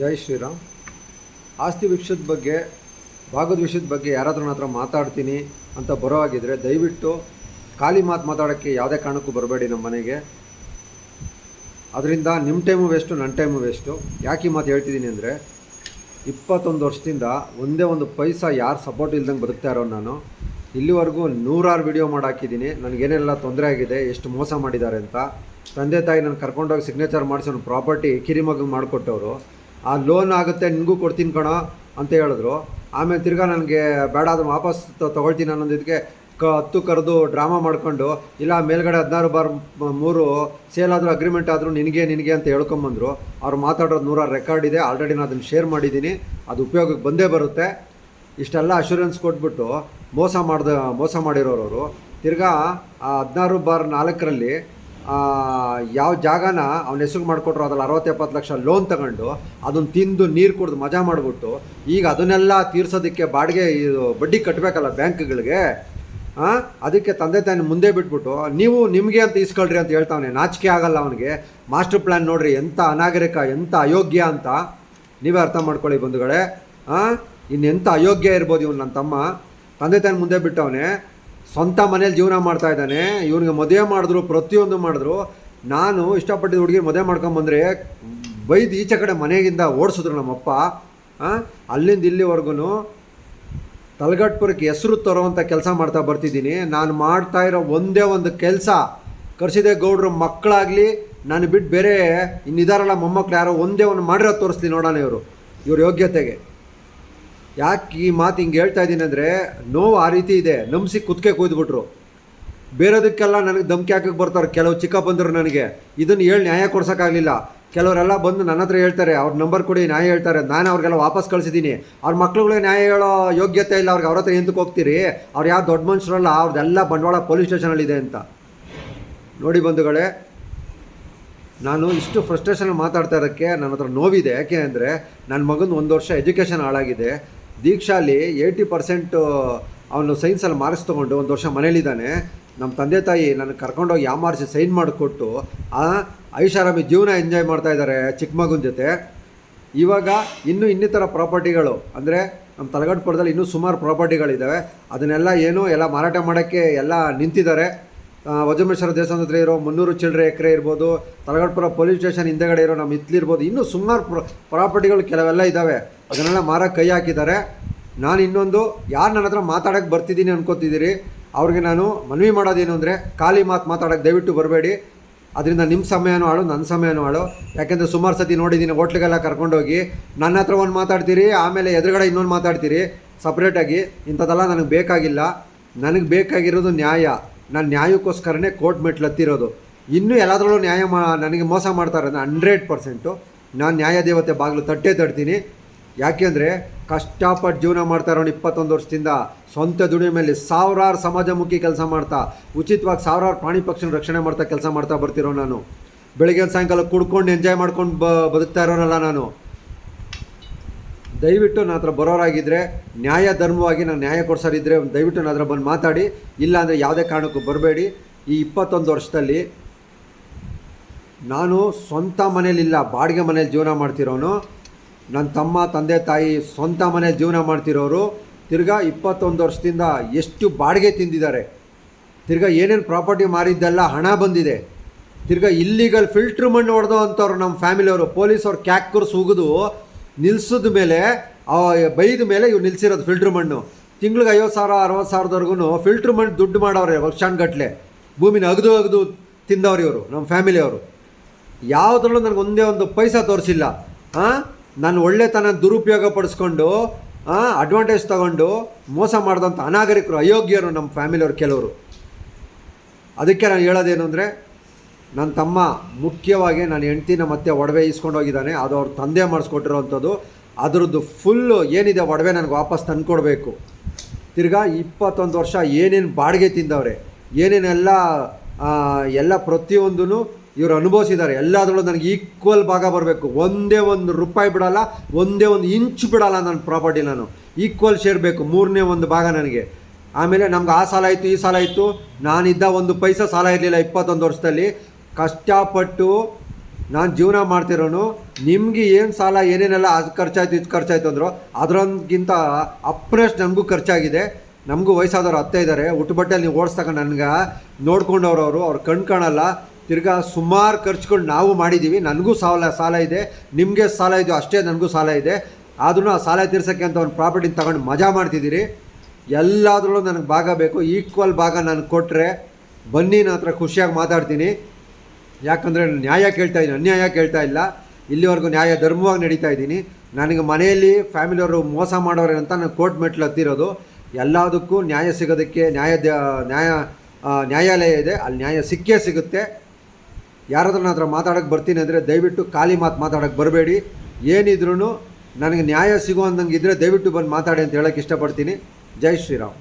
ಜೈ ಶ್ರೀರಾಮ್. ಆಸ್ತಿ ವಿಷಯದ ಬಗ್ಗೆ, ಭಾಗದ ವಿಷಯದ ಬಗ್ಗೆ ಯಾರಾದರೂ ನನ್ನ ಹತ್ರ ಮಾತಾಡ್ತೀನಿ ಅಂತ ಬರೋ ಆಗಿದ್ರೆ ದಯವಿಟ್ಟು ಖಾಲಿ ಮಾತು ಮಾತಾಡೋಕ್ಕೆ ಯಾವುದೇ ಕಾರಣಕ್ಕೂ ಬರಬೇಡಿ ನಮ್ಮ ಮನೆಗೆ. ಅದರಿಂದ ನಿಮ್ಮ ಟೈಮು ವೇಸ್ಟು, ನನ್ನ ಟೈಮು ವೇಸ್ಟು. ಯಾಕೆ ಈ ಮಾತು ಹೇಳ್ತಿದ್ದೀನಿ ಅಂದರೆ, ಇಪ್ಪತ್ತೊಂದು ವರ್ಷದಿಂದ ಒಂದೇ ಒಂದು ಪೈಸಾ ಯಾರು ಸಪೋರ್ಟ್ ಇಲ್ದಂಗೆ ಬದುಕ್ತಾ ಇರೋ ನಾನು. ಇಲ್ಲಿವರೆಗೂ ನೂರಾರು ವಿಡಿಯೋ ಮಾಡಿ ಹಾಕಿದ್ದೀನಿ. ನನಗೇನೆಲ್ಲ ತೊಂದರೆ ಆಗಿದೆ, ಎಷ್ಟು ಮೋಸ ಮಾಡಿದ್ದಾರೆ ಅಂತ. ತಂದೆ ತಾಯಿ ನಾನು ಕರ್ಕೊಂಡೋಗಿ ಸಿಗ್ನೇಚರ್ ಮಾಡಿಸೋ ಪ್ರಾಪರ್ಟಿ ಕಿರಿಮಗ ಮಾಡಿಕೊಟ್ಟವರು. ಆ ಲೋನ್ ಆಗುತ್ತೆ, ನಿನಗೂ ಕೊಡ್ತೀನಿ ಕಣೋ ಅಂತ ಹೇಳಿದ್ರು. ಆಮೇಲೆ ತಿರ್ಗಾ ನನಗೆ ಬೇಡ ಅದು ವಾಪಸ್ ತೊಗೊಳ್ತೀನಿ ತಗೊಳ್ತೀನಿ ಅನ್ನೋದು ಇದಕ್ಕೆ ಕ, ಹತ್ತು ಕರೆದು ಡ್ರಾಮಾ ಮಾಡ್ಕೊಂಡು, ಇಲ್ಲ ಮೇಲ್ಗಡೆ ಹದಿನಾರು ಬಾರ್ ಮೂರು ಸೇಲ್ ಆದರೂ ಅಗ್ರಿಮೆಂಟ್ ಆದರೂ ನಿನಗೆ ನಿನಗೆ ಅಂತ ಹೇಳ್ಕೊಂಬಂದರು. ಅವ್ರು ಮಾತಾಡೋದು ನೂರಾರು ರೆಕಾರ್ಡ್ ಇದೆ ಆಲ್ರೆಡಿ ನಾನು ಅದನ್ನು ಶೇರ್ ಮಾಡಿದ್ದೀನಿ ಅದು ಉಪಯೋಗಕ್ಕೆ ಬಂದೇ ಬರುತ್ತೆ. ಇಷ್ಟೆಲ್ಲ ಅಶೂರೆನ್ಸ್ ಕೊಟ್ಬಿಟ್ಟು ಮೋಸ ಮಾಡ್ದ, ಮೋಸ ಮಾಡಿರೋರು ಅವರು. ತಿರ್ಗಾ ಆ ಹದಿನಾರು ಬಾರ್ ನಾಲ್ಕರಲ್ಲಿ ಯಾವ ಜಾಗನ ಅವ್ನ ಹೆಸರು ಮಾಡಿಕೊಟ್ರು ಅದ್ರಲ್ಲಿ ಅರವತ್ತು ಎಪ್ಪತ್ತು ಲಕ್ಷ ಲೋನ್ ತಗೊಂಡು ಅದನ್ನು ತಿಂದು ನೀರು ಕುಡಿದು ಮಜಾ ಮಾಡಿಬಿಟ್ಟು, ಈಗ ಅದನ್ನೆಲ್ಲ ತೀರ್ಸೋದಕ್ಕೆ ಬಾಡಿಗೆ ಇದು ಬಡ್ಡಿ ಕಟ್ಟಬೇಕಲ್ಲ ಬ್ಯಾಂಕ್ಗಳಿಗೆ ಅದಕ್ಕೆ ತಂದೆ ತಾಯಿನ ಮುಂದೆ ಬಿಟ್ಬಿಟ್ಟು, ನೀವು ನಿಮಗೆ ಅಂತ ಇಸ್ಕೊಳ್ರಿ ಅಂತ ಹೇಳ್ತಾವನೆ, ನಾಚಿಕೆ ಆಗಲ್ಲ ಅವನಿಗೆ. ಮಾಸ್ಟರ್ ಪ್ಲ್ಯಾನ್ ನೋಡ್ರಿ ಎಂಥ ಅನಾಗರಿಕ ಎಂಥ ಅಯೋಗ್ಯ ಅಂತ ನೀವೇ ಅರ್ಥ ಮಾಡ್ಕೊಳ್ಳಿ ಬಂಧುಗಳೇ. ಇನ್ನೆಂಥ ಅಯೋಗ್ಯ ಇರ್ಬೋದು ಇವನು ನನ್ನ ತಮ್ಮ. ತಂದೆ ತಾಯಿ ಮುಂದೆ ಬಿಟ್ಟವನೆ. ಸ್ವಂತ ಮನೇಲಿ ಜೀವನ ಮಾಡ್ತಾ ಇದ್ದಾನೆ. ಇವನಿಗೆ ಮದುವೆ ಮಾಡಿದ್ರು, ಪ್ರತಿಯೊಂದು ಮಾಡಿದ್ರು. ನಾನು ಇಷ್ಟಪಟ್ಟಿದ್ದ ಹುಡುಗಿ ಮದುವೆ ಮಾಡ್ಕೊಂಬಂದ್ರೆ ಬೈದು ಈಚೆ ಕಡೆ ಮನೆಗಿಂದ ಓಡಿಸಿದ್ರು ನಮ್ಮಪ್ಪ. ಅಲ್ಲಿಂದ ಇಲ್ಲಿವರೆಗೂ ತಲಗಟ್ಪುರಕ್ಕೆ ಹೆಸರು ತರೋವಂಥ ಕೆಲಸ ಮಾಡ್ತಾ ಬರ್ತಿದ್ದೀನಿ. ನಾನು ಮಾಡ್ತಾ ಇರೋ ಒಂದೇ ಒಂದು ಕೆಲಸ, ಕರ್ಸಿದೆ ಗೌಡ್ರು ಮಕ್ಕಳಾಗಲಿ, ನಾನು ಬಿಟ್ಟು ಬೇರೆ ಇನ್ನಿದಾರಲ್ಲ ಮೊಮ್ಮಕ್ಳು ಯಾರೋ ಒಂದೇ ಒಂದು ಮಾಡಿರೋ ತೋರಿಸ್ಲಿ ನೋಡೋಣ ಇವರು. ಇವ್ರ ಯೋಗ್ಯತೆಗೆ. ಯಾಕೆ ಈ ಮಾತು ಹಿಂಗೆ ಹೇಳ್ತಾ ಇದ್ದೀನಿ ಅಂದರೆ, ನೋವು ಆ ರೀತಿ ಇದೆ. ನಂಬಿಸಿ ಕುತ್ಕೆ ಕೂದ್ಬಿಟ್ರು ಬೇರೆದಕ್ಕೆಲ್ಲ ನನಗೆ ಧಮ್ಕಿ ಹಾಕಕ್ಕೆ ಬರ್ತಾರೆ. ಕೆಲವು ಚಿಕ್ಕ ಬಂದರು ನನಗೆ. ಇದನ್ನು ಹೇಳಿ ನ್ಯಾಯ ಕೊಡ್ಸೋಕ್ಕಾಗಲಿಲ್ಲ. ಕೆಲವರೆಲ್ಲ ಬಂದು ನನ್ನ ಹತ್ರ ಹೇಳ್ತಾರೆ. ಅವ್ರ ನಂಬರ್ ಕೊಡಿ, ನ್ಯಾಯ ಹೇಳ್ತಾರೆ. ನಾನು ಅವ್ರಿಗೆಲ್ಲ ವಾಪಸ್ ಕಳಿಸಿದ್ದೀನಿ. ಅವ್ರ ಮಕ್ಳುಗಳಿಗೆ ನ್ಯಾಯ ಹೇಳೋ ಯೋಗ್ಯತೆ ಇಲ್ಲ. ಅವ್ರಿಗೆ ಅವ್ರ ಹತ್ರ ಎಂತಕ್ಕೆ ಹೋಗ್ತೀರಿ? ಅವ್ರು ಯಾವ ದೊಡ್ಡ ಮನುಷ್ಯರಲ್ಲ ಅವ್ರದ್ದೆಲ್ಲ ಬಂಡವಾಳ ಪೊಲೀಸ್ ಸ್ಟೇಷನಲ್ಲಿದೆ ಅಂತ. ನೋಡಿ ಬಂಧುಗಳೇ, ನಾನು ಇಷ್ಟು ಫ್ರಸ್ಟ್ರೇಷನ್ ಮಾತಾಡ್ತಾ ಇರೋಕ್ಕೆ ನನ್ನ ಹತ್ರ ನೋವಿದೆ. ಯಾಕೆ ಅಂದರೆ ನನ್ನ ಮಗನ ಒಂದು ವರ್ಷ ಎಜುಕೇಷನ್ ಹಾಳಾಗಿದೆ. ದೀಕ್ಷಾಲಿ ಏಯ್ಟಿ ಪರ್ಸೆಂಟು ಅವನು ಸೈನ್ಸಲ್ಲಿ ಮಾರ್ಕ್ಸ್ ತೊಗೊಂಡು ಒಂದು ವರ್ಷ ಮನೇಲಿದ್ದಾನೆ. ನಮ್ಮ ತಂದೆ ತಾಯಿ ನನಗೆ ಕರ್ಕೊಂಡೋಗಿ ಯಾಮಾರಿಸಿ ಸೈನ್ ಮಾಡಿಕೊಟ್ಟು ಐಷಾರಾಮಿ ಜೀವನ ಎಂಜಾಯ್ ಮಾಡ್ತಾ ಇದ್ದಾರೆ ಚಿಕ್ಕ ಮಗನ ಜೊತೆ. ಇವಾಗ ಇನ್ನೂ ಇನ್ನಿತರ ಪ್ರಾಪರ್ಟಿಗಳು, ಅಂದರೆ ನಮ್ಮ ತಲಗಟ್ಪುರದಲ್ಲಿ ಇನ್ನೂ ಸುಮಾರು ಪ್ರಾಪರ್ಟಿಗಳಿದ್ದಾವೆ ಅದನ್ನೆಲ್ಲ ಏನು ಎಲ್ಲ ಮಾರಾಟ ಮಾಡೋಕ್ಕೆ ಎಲ್ಲ ನಿಂತಿದ್ದಾರೆ. ವಜಮೇಶ್ವರ ದೇವಸ್ಥಾನದ ಹತ್ರ ಇರೋ ಮುನ್ನೂರು ಚಿಲ್ಲರೆ ಎಕರೆ ಇರ್ಬೋದು ತಲಗಡ್ಪುರ ಪೊಲೀಸ್ ಸ್ಟೇಷನ್ ಹಿಂದೆಗಡೆ ಇರೋ ನಮ್ಮ ಇರ್ಬೋದು, ಇನ್ನೂ ಸುಮಾರು ಪ್ರ, ಪ್ರಾಪರ್ಟಿಗಳು ಕೆಲವೆಲ್ಲ ಇದ್ದಾವೆ ಅದನ್ನೆಲ್ಲ ಮಾರಕ್ಕೆ ಕೈ ಹಾಕಿದ್ದಾರೆ. ನಾನು ಇನ್ನೊಂದು, ಯಾರು ನನ್ನ ಹತ್ರ ಮಾತಾಡೋಕ್ಕೆ ಬರ್ತಿದ್ದೀನಿ ಅನ್ಕೋತಿದ್ದೀರಿ. ಅವ್ರಿಗೆ ನಾನು ಮನವಿ ಮಾಡೋದೇನು ಅಂದರೆ, ಖಾಲಿ ಮಾತು ಮಾತಾಡೋಕ್ಕೆ ದಯವಿಟ್ಟು ಬರಬೇಡಿ. ಅದರಿಂದ ನಿಮ್ಮ ಸಮಯನೂ ಹಾಳು ನನ್ನ ಸಮಯನೂ ಹಾಳು ಯಾಕೆಂದರೆ ಸುಮಾರು ಸತಿ ನೋಡಿದ್ದೀನಿ, ಹೋಟ್ಲಿಗೆಲ್ಲ ಕರ್ಕೊಂಡೋಗಿ, ನನ್ನ ಹತ್ರ ಒಂದು ಮಾತಾಡ್ತೀರಿ, ಆಮೇಲೆ ಎದುರುಗಡೆ ಇನ್ನೊಂದು ಮಾತಾಡ್ತೀರಿ. ಸಪ್ರೇಟಾಗಿ, ಇಂಥದ್ದೆಲ್ಲ ನನಗೆ ಬೇಕಾಗಿಲ್ಲ. ನನಗೆ ಬೇಕಾಗಿರೋದು ನ್ಯಾಯ. ನಾನು ನ್ಯಾಯಕ್ಕೋಸ್ಕರನೇ ಕೋರ್ಟ್ ಮೆಟ್ಲು ಹತ್ತಿರೋದು. ಇನ್ನೂ ಎಲ್ಲದರಲ್ಲೂ ನ್ಯಾಯ ಮಾ, ನನಗೆ ಮೋಸ ಮಾಡ್ತಾರೆ ಅಂದರೆ ಹಂಡ್ರೆಡ್ ಪರ್ಸೆಂಟು. ನಾನು ನ್ಯಾಯ ದೇವತೆ ಬಾಗಿಲು ತಟ್ಟೆ ತಡ್ತೀನಿ. ಯಾಕೆಂದರೆ ಕಷ್ಟಪಟ್ಟು ಜೀವನ ಮಾಡ್ತಾ ಇರೋನು ಇಪ್ಪತ್ತೊಂದು ವರ್ಷದಿಂದ ಸ್ವಂತ ದುಡಿಮೆ ಮೇಲೆ ಸಾವಿರಾರು ಸಮಾಜಮುಖಿ ಕೆಲಸ ಮಾಡ್ತಾ, ಉಚಿತವಾಗಿ ಸಾವಿರಾರು ಪ್ರಾಣಿ ಪಕ್ಷಿನ ರಕ್ಷಣೆ ಮಾಡ್ತಾ ಕೆಲಸ ಮಾಡ್ತಾ ಬರ್ತಿರೋ ನಾನು. ಬೆಳಗ್ಗೆ ಸಾಯಂಕಾಲ ಕುಡ್ಕೊಂಡು ಎಂಜಾಯ್ ಮಾಡ್ಕೊಂಡು ಬದುಕ್ತಾ ಇರೋನಲ್ಲ ನಾನು. ದಯವಿಟ್ಟು ನನ್ನ ಹತ್ರ ಬರೋರಾಗಿದ್ದರೆ ನ್ಯಾಯ ಧರ್ಮವಾಗಿ ನಾನು ನ್ಯಾಯ ಕೊಡ್ಸೋರಿದ್ದರೆ ದಯವಿಟ್ಟು ನನ್ನ ಹತ್ರ ಬಂದು ಮಾತಾಡಿ. ಇಲ್ಲಾಂದರೆ ಯಾವುದೇ ಕಾರಣಕ್ಕೂ ಬರಬೇಡಿ. ಈ ಇಪ್ಪತ್ತೊಂದು ವರ್ಷದಲ್ಲಿ ನಾನು ಸ್ವಂತ ಮನೇಲಿಲ್ಲ ಬಾಡಿಗೆ ಮನೇಲಿ ಜೀವನ ಮಾಡ್ತಿರೋನು. ನನ್ನ ತಮ್ಮ, ತಂದೆ, ತಾಯಿ ಸ್ವಂತ ಮನೇಲಿ ಜೀವನ ಮಾಡ್ತಿರೋರು. ತಿರ್ಗಾ ಇಪ್ಪತ್ತೊಂದು ವರ್ಷದಿಂದ ಎಷ್ಟು ಬಾಡಿಗೆ ತಿಂದಿದ್ದಾರೆ. ತಿರ್ಗಾ ಏನೇನು ಪ್ರಾಪರ್ಟಿ ಮಾರಿದ್ದೆಲ್ಲ ಹಣ ಬಂದಿದೆ. ತಿರ್ಗಾ ಇಲ್ಲಿಗಲ್ ಫಿಲ್ಟ್ರ್ ಮಣ್ಣು ಹೊಡೆದು ಅಂಥವ್ರು ನಮ್ಮ ಫ್ಯಾಮಿಲಿಯವರು ಪೊಲೀಸವ್ರು ಕ್ಯಾಕ್ಕರ್ಸ್ ಉಗಿದು ನಿಲ್ಸಿದ ಮೇಲೆ ಬೈದ ಮೇಲೆ ಇವ್ರು ನಿಲ್ಸಿರೋದು ಫಿಲ್ಟ್ರ್ ಮಣ್ಣು. ತಿಂಗ್ಳಿಗೆ ಐವತ್ತು ಸಾವಿರ, ಅರವತ್ತು ಸಾವಿರದವರೆಗೂ ಫಿಲ್ಟ್ರ್ ಮಣ್ಣು ದುಡ್ಡು ಮಾಡವ್ರೆ ವರ್ಷಾನ್ಗಟ್ಲೆ ಭೂಮಿನ ಅಗದು ಅಗದು ತಿಂದವ್ರು ಇವರು ನಮ್ಮ ಫ್ಯಾಮಿಲಿಯವರು ಯಾವುದ್ರಲ್ಲೂ ನನಗೆ ಒಂದೇ ಒಂದು ಪೈಸ ತೋರಿಸಿಲ್ಲ. ಹಾಂ ನಾನು ಒಳ್ಳೆತನ ದುರುಪಯೋಗ ಪಡಿಸ್ಕೊಂಡು ಅಡ್ವಾಂಟೇಜ್ ತಗೊಂಡು ಮೋಸ ಮಾಡಿದಂಥ ಅನಾಗರಿಕರು, ಅಯೋಗ್ಯರು ನಮ್ಮ ಫ್ಯಾಮಿಲಿಯವರು ಕೆಲವರು. ಅದಕ್ಕೆ ನಾನು ಹೇಳೋದೇನು ಅಂದರೆ ನನ್ನ ತಮ್ಮ ಮುಖ್ಯವಾಗಿ ನನ್ನ ಹೆಂಡ್ತಿನ ಮತ್ತೆ ಒಡವೆ ಇಸ್ಕೊಂಡೋಗಿದ್ದಾನೆ ಅದು ಅವ್ರ ತಂದೆ ಮಾಡಿಸ್ಕೊಟ್ಟಿರೋವಂಥದ್ದು ಅದರದ್ದು ಫುಲ್ಲು ಏನಿದೆ ಒಡವೆ ನನಗೆ ವಾಪಸ್ ತಂದು ಕೊಡಬೇಕು ತಿರ್ಗಾ ಇಪ್ಪತ್ತೊಂದು ವರ್ಷ ಏನೇನು ಬಾಡಿಗೆ ತಿಂದವ್ರೆ ಏನೇನೆಲ್ಲ ಎಲ್ಲ ಪ್ರತಿಯೊಂದೂ ಇವರು ಅನುಭವಿಸಿದ್ದಾರೆ. ಎಲ್ಲದರಲ್ಲೂ ನನಗೆ ಈಕ್ವಲ್ ಭಾಗ ಬರಬೇಕು. ಒಂದೇ ಒಂದು ರೂಪಾಯಿ ಬಿಡಲ್ಲ, ಒಂದೇ ಒಂದು ಇಂಚು ಬಿಡಲ್ಲ ನನ್ನ ಪ್ರಾಪರ್ಟಿ ನಾನು. ಈಕ್ವಲ್ ಶೇರ್ ಬೇಕು, ಮೂರನೇ ಒಂದು ಭಾಗ ನನಗೆ. ಆಮೇಲೆ ನಮ್ಗೆ ಆ ಸಾಲ ಆಯಿತು, ಈ ಸಾಲ ಇತ್ತು ನಾನಿದ್ದ ಒಂದು ಪೈಸಾ ಸಾಲ ಇರಲಿಲ್ಲ ಇಪ್ಪತ್ತೊಂದು ವರ್ಷದಲ್ಲಿ. ಕಷ್ಟಪಟ್ಟು ನಾನು ಜೀವನ ಮಾಡ್ತಿರೋನು, ನಿಮಗೆ ಏನು ಸಾಲ ಏನೇನೆಲ್ಲ ಅದು ಖರ್ಚಾಯ್ತು, ಇದು ಖರ್ಚಾಯ್ತು ಅಂದರು, ಅದರೊಂದ್ಗಿಂತ ಅಪ್ರೆಸ್ಟ್ ನನಗೂ ಖರ್ಚಾಗಿದೆ. ನಮಗೂ ವಯಸ್ಸಾದವ್ರು ಅತ್ತೆ ಇದ್ದಾರೆ ಹುಟ್ಟು ಬಟ್ಟೆಯಲ್ಲಿ ನೀವು ಓಡಿಸ್ದಾಗ ನನಗೆ ನೋಡ್ಕೊಂಡವ್ರು ಅವರು ಅವ್ರು ಕಣ್ ಕಾಣಲ್ಲ. ತಿರ್ಗಾ ಸುಮಾರು ಖರ್ಚುಗಳು ನಾವು ಮಾಡಿದ್ದೀವಿ ನನಗೂ ಸಾಲ ಸಾಲ ಇದೆ, ನಿಮಗೆ ಸಾಲ ಇದೆಯೋ ಅಷ್ಟೇ ನನಗೂ ಸಾಲ ಇದೆ. ಆದ್ರೂ ಆ ಸಾಲ ತೀರ್ಸೋಕ್ಕೆ ಅಂತ ಒಂದು ಪ್ರಾಪರ್ಟಿನ ತಗೊಂಡು ಮಜಾ ಮಾಡ್ತಿದ್ದೀರಿ. ಎಲ್ಲಾದ್ರಲ್ಲೂ ನನಗೆ ಭಾಗ ಬೇಕು ಈಕ್ವಲ್ ಭಾಗ ನಾನು ಕೊಟ್ಟರೆ ಬನ್ನಿ ನನ್ನ ಹತ್ರ ಖುಷಿಯಾಗಿ ಮಾತಾಡ್ತೀನಿ. ಯಾಕಂದರೆ ನ್ಯಾಯ ಕೇಳ್ತಾ ಇದ್ದೀನಿ ಅನ್ಯಾಯ ಕೇಳ್ತಾ ಇಲ್ಲ. ಇಲ್ಲಿವರೆಗೂ ನ್ಯಾಯ ಧರ್ಮವಾಗಿ ನಡೀತಾ ಇದ್ದೀನಿ. ನನಗೆ ಮನೆಯಲ್ಲಿ ಫ್ಯಾಮಿಲಿಯವರು ಮೋಸ ಮಾಡೋರೆ ಅಂತ ನಾನು ಕೋರ್ಟ್ ಮೆಟ್ಲು ಹತ್ತಿರೋದು. ಎಲ್ಲದಕ್ಕೂ ನ್ಯಾಯ ಸಿಗೋದಕ್ಕೆ ನ್ಯಾಯ ನ್ಯಾಯ ನ್ಯಾಯಾಲಯ ಇದೆ. ಅಲ್ಲಿ ನ್ಯಾಯ ಸಿಕ್ಕೇ ಸಿಗುತ್ತೆ. ಯಾರಾದ್ರೂ ನನ್ನ ಹತ್ರ ಮಾತಾಡೋಕೆ ಬರ್ತೀನಿ ಅಂದರೆ ದಯವಿಟ್ಟು ಖಾಲಿ ಮಾತು ಮಾತಾಡೋಕೆ ಬರಬೇಡಿ. ಏನಿದ್ರೂ ನನಗೆ ನ್ಯಾಯ ಸಿಗೋ ಅಂದಂಗೆ ಇದ್ದರೆ ದಯವಿಟ್ಟು ಬಂದು ಮಾತಾಡಿ ಅಂತ ಹೇಳೋಕ್ಕೆ ಇಷ್ಟಪಡ್ತೀನಿ. ಜೈ ಶ್ರೀರಾಮ್.